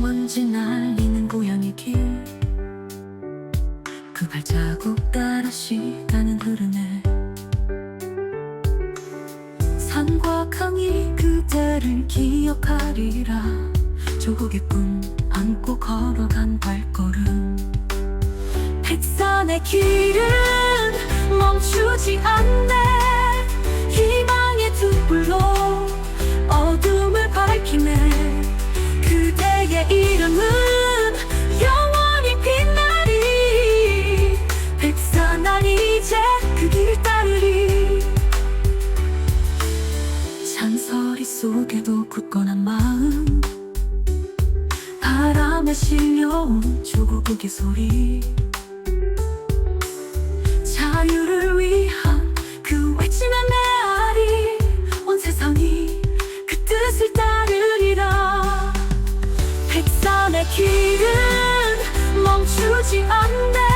먼지 날리는 고양이 길그 발자국 따라 시다는 흐름에 산과 강이 그대를 기억하리라. 조국의 꿈 안고 걸어간 발걸음. 백산의 길은 멈추지 않네. 이제 그 길을 따르리. 잔소리 속에도 굳건한 마음. 바람에 실려온 조국의 소리. 자유를 위한 그 외침의 메아리. 온 세상이 그 뜻을 따르리라. 백산의 길은 멈추지 않네.